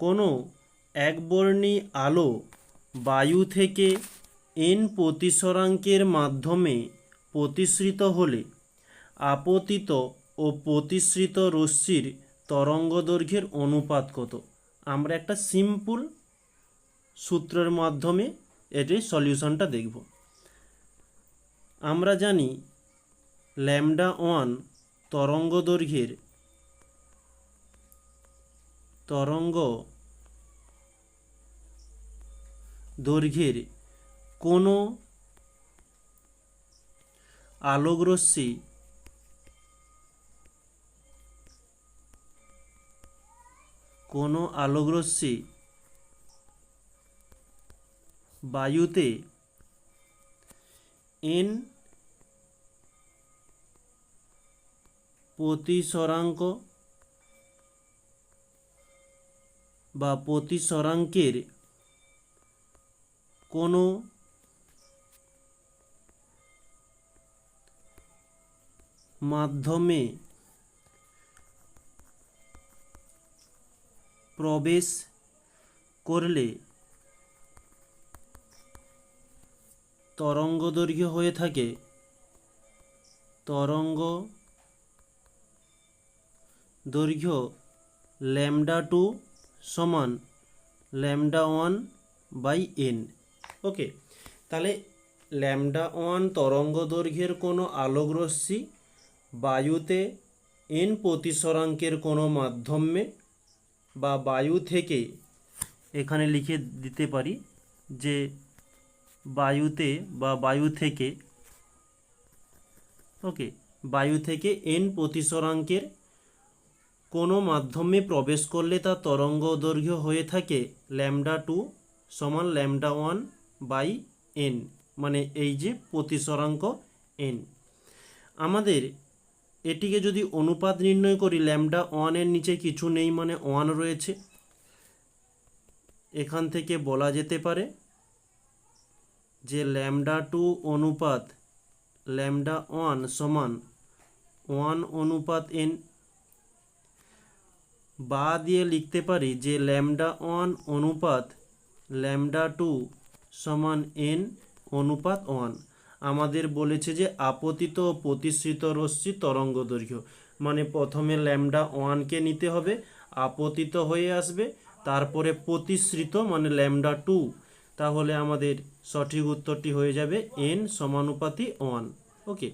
কোনো একবর্ণী আলো বায়ু থেকে এন প্রতিসরাঙ্কের মাধ্যমে প্রতিসৃত হলে আপতিত ও প্রতিসৃত রশ্মির তরঙ্গদৈর্ঘ্যের অনুপাত কত? আমরা একটা সিম্পল সূত্রের মাধ্যমে এটির সলিউশনটা দেখব। আমরা জানি ল্যামডা ওয়ান তরঙ্গ দৈর্ঘ্যের তরঙ্গ দৈর্ঘ্যের কোনো আলোকরশ্মি কোনো আলোকরশ্মি বায়ুতে এন প্রতিসরাঙ্ক বা প্রতিসরাঙ্কের কোনো মাধ্যমে প্রবেশ করলে তরঙ্গ দৈর্ঘ্য হয়ে থাকে। তরঙ্গ দৈর্ঘ্য ল্যামডা টু সমান lambda one by n. Okay, তাহলে ল্যামডা ওয়ান তরঙ্গ দৈর্ঘ্যের কোনো আলোকরশ্মি, বায়ুতে এন প্রতিসরাঙ্কের কোনো মাধ্যমে বা বায়ু থেকে এখানে লিখে দিতে পারি যে বায়ুতে বা বায়ু থেকে, ওকে, বায়ু থেকে এন প্রতিসরাঙ্কের কোনো মাধ্যমে প্রবেশ করলে তা তরঙ্গ দৈর্ঘ্য হয়ে থাকে ল্যামডা টু সমান ল্যামডা ওয়ান বাই এন মানে এই যে প্রতিসরাঙ্ক এন। আমাদের এটিকে যদি অনুপাত নির্ণয় করি, ল্যামডা ওয়ানের নিচে কিছু নেই মানে ওয়ান রয়েছে। এখান থেকে বলা যেতে পারে যে ল্যামডা টু অনুপাত ল্যামডা ওয়ান সমান ওয়ান অনুপাত এন বা দিয়ে লিখতে পারি যে ল্যামডা ওয়ান অনুপাত ল্যামডা টু সমান এন অনুপাত ওয়ান। আমাদের বলেছে যে আপতিত ও প্রতিশ্রিত রশ্মি তরঙ্গ দৈর্ঘ্য। মানে প্রথমে ল্যামডা ওয়ানকে নিতে হবে, আপতিত হয়ে আসবে, তারপরে প্রতিশ্রিত মানে ল্যামডা টু। তাহলে আমাদের সঠিক উত্তরটি হয়ে যাবে এন সমানুপাতি ওয়ান। ওকে।